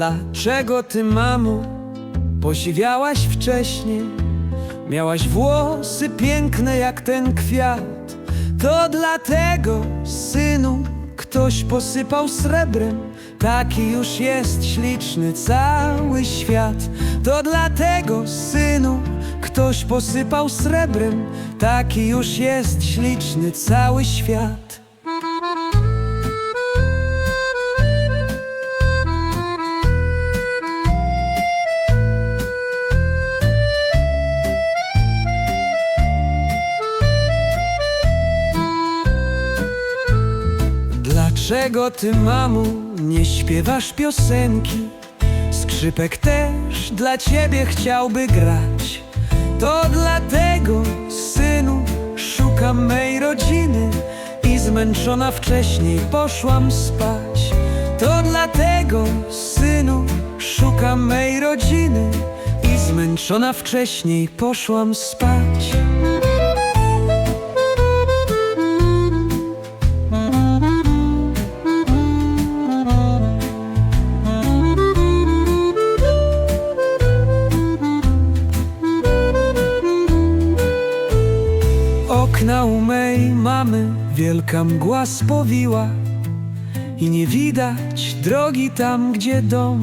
Dlaczego ty, mamo, posiwiałaś wcześniej? Miałaś włosy piękne jak ten kwiat. To dlatego, synu, ktoś posypał srebrem. Taki już jest śliczny cały świat. To dlatego, synu, ktoś posypał srebrem. Taki już jest śliczny cały świat. Dlaczego ty, mamo, nie śpiewasz piosenki? Skrzypek też dla ciebie chciałby grać. To dlatego, synu, szukam mej rodziny i zmęczona wcześniej poszłam spać. To dlatego, synu, szukam mej rodziny i zmęczona wcześniej poszłam spać. Okna u mej mamy wielka mgła spowiła. I nie widać drogi tam, gdzie dom.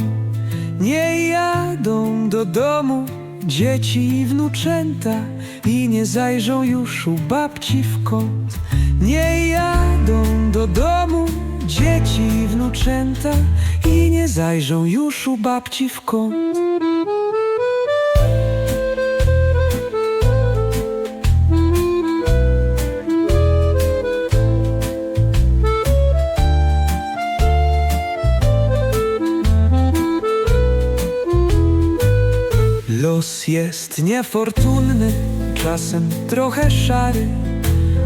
Nie jadą do domu dzieci i wnuczęta. I nie zajrzą już u babci w kąt Nie jadą do domu dzieci i wnuczęta. I nie zajrzą już u babci w kąt Los jest niefortunny, czasem trochę szary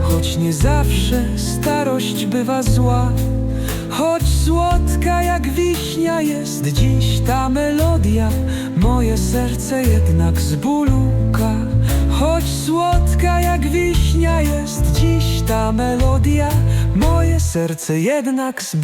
Choć nie zawsze starość bywa zła. Choć słodka jak wiśnia jest dziś ta melodia Moje serce jednak z bólu łka Choć słodka jak wiśnia jest dziś ta melodia Moje serce jednak z